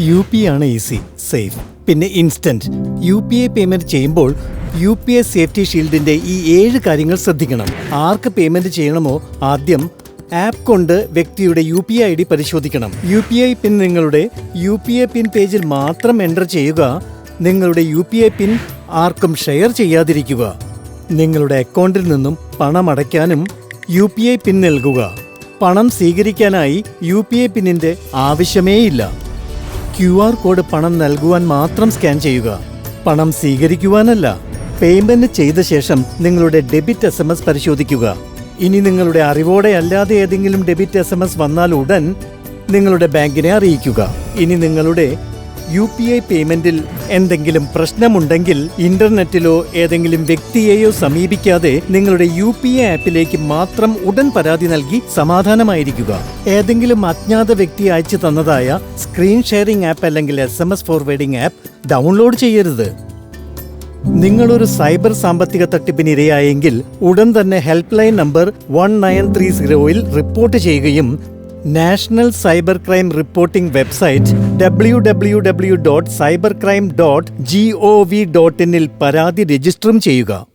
U P ആണ് easy safe പിന്നെ instant U P I payment ചെയ്യുമ്പോൾ യു പി ഐ സേഫ്റ്റി ഷീൽഡിന്റെ ഈ ഏഴ് കാര്യങ്ങൾ ശ്രദ്ധിക്കണം. ആർക്ക് പേയ്മെന്റ് ചെയ്യണമോ ആദ്യം ആപ്പ് കൊണ്ട് വ്യക്തിയുടെ യു പി ഐ ഡി പരിശോധിക്കണം. യു പി ഐ പിൻ നിങ്ങളുടെ യു പി ഐ പിൻ പേജിൽ മാത്രം എന്റർ ചെയ്യുക. നിങ്ങളുടെ യു പി ഐ പിൻ ആർക്കും ഷെയർ ചെയ്യാതിരിക്കുക. നിങ്ങളുടെ അക്കൗണ്ടിൽ നിന്നും പണം അടയ്ക്കാനും യു പി ഐ പിൻ നൽകുക. പണം സ്വീകരിക്കാനായി യു പി ഐ പിന്നിന്റെ ആവശ്യമേയില്ല. ക്യു ആർ കോഡ് പണം നൽകുവാൻ മാത്രം സ്കാൻ ചെയ്യുക. പണം സ്വീകരിക്കുവാനല്ല പേയ്മെന്റ് ചെയ്ത ശേഷം നിങ്ങളുടെ ഡെബിറ്റ് എസ് എം എസ് പരിശോധിക്കുക. ഇനി നിങ്ങളുടെ അറിവോടെ അല്ലാതെ ഏതെങ്കിലും ഡെബിറ്റ് എസ് എം എസ് വന്നാൽ ഉടൻ നിങ്ങളുടെ ബാങ്കിനെ അറിയിക്കുക. ഇനി നിങ്ങളുടെ യു പി ഐ പേയ്മെന്റിൽ എന്തെങ്കിലും പ്രശ്നമുണ്ടെങ്കിൽ ഇന്റർനെറ്റിലോ ഏതെങ്കിലും വ്യക്തിയെയോ സമീപിക്കാതെ നിങ്ങളുടെ യു പി ഐ ആപ്പിലേക്ക് മാത്രം ഉടൻ പരാതി നൽകി സമാധാനമായിരിക്കുക. ഏതെങ്കിലും അജ്ഞാത വ്യക്തി അയച്ചു തന്നതായ സ്ക്രീൻ ഷെയറിംഗ് ആപ്പ് അല്ലെങ്കിൽ S M S forwarding app download ചെയ്യരുത്. നിങ്ങളൊരു സൈബർ സാമ്പത്തിക തട്ടിപ്പിന് ഇരയായെങ്കിൽ ഉടൻ തന്നെ help line number one nine three സീറോയിൽ റിപ്പോർട്ട് ചെയ്യുകയും national cyber crime reporting website W W W dot cyber crime dot G O V dot ഇന്നിൽ പരാതി രജിസ്റ്ററും ചെയ്യുക.